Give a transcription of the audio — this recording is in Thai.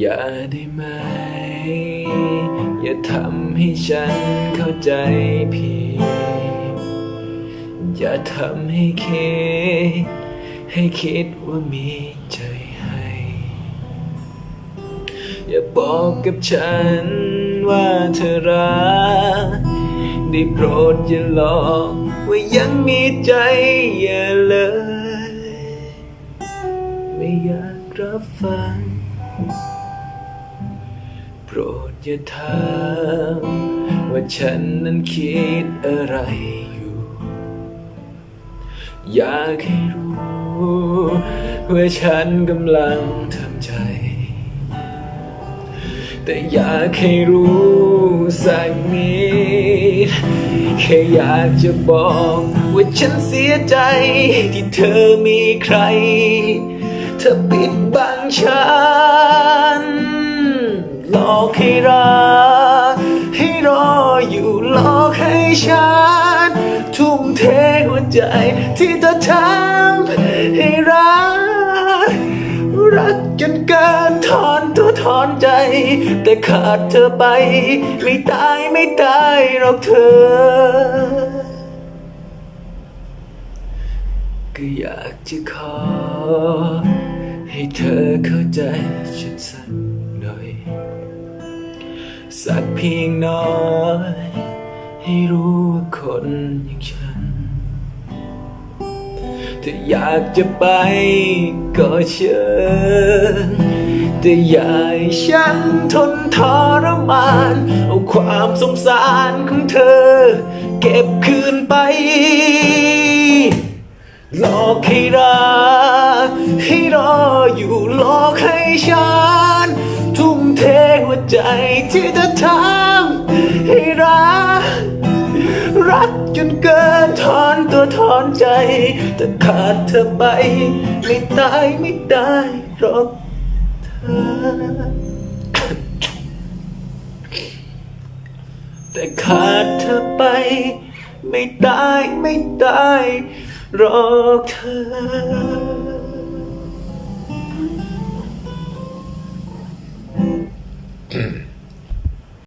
อย่าได้ไหม อย่าทำให้ฉันเข้าใจผิด อย่าทำให้คิด ให้คิดว่ามีใจให้ อย่าบอกกับฉันว่าเธอรักได้โปรดอย่าหลอกว่ายังมีใจอย่าเลยไม่อยากรับฟัง รดอย่าถามว่าฉันนั้นคิดอะไรอยู่ อยากให้รู้ว่าฉันกำลังทำใจ แต่อยากให้รู้สักนิดแค่อยากจะบอกว่าฉันเสียใจที่เธอมีใคร เธอปิดบังฉัน ออยู่หลอกให้ฉัน ทุ่มเทหัวใจที่เธอทำให้รัก รักจนเกินถอนตัวถอนใจ แต่ขาดเธอไป ไม่ตายไม่ตายหรอกเธอ ก็อยากจะขอ ให้เธอเข้าใจฉันสักหน่อย สักเพียงน้อย ให้รู้ว่าคนอย่างฉัน ถ้าอยากจะไปก็เชิญแต่อย่าให้ฉันทนทรมาน เอาความสงสารของเธอ เก็บคืนไป หลอกให้รักให้รออยู่หลอกให้ฉันทุ่มเทหัวใจที่ รักจนเกินถอนตัวถอนใจ แต่ขาดเธอไป ไม่ตายไม่ได้หรอกเธอ แต่ขาดเธอไป ไม่ตายไม่ได้หรอกเธอ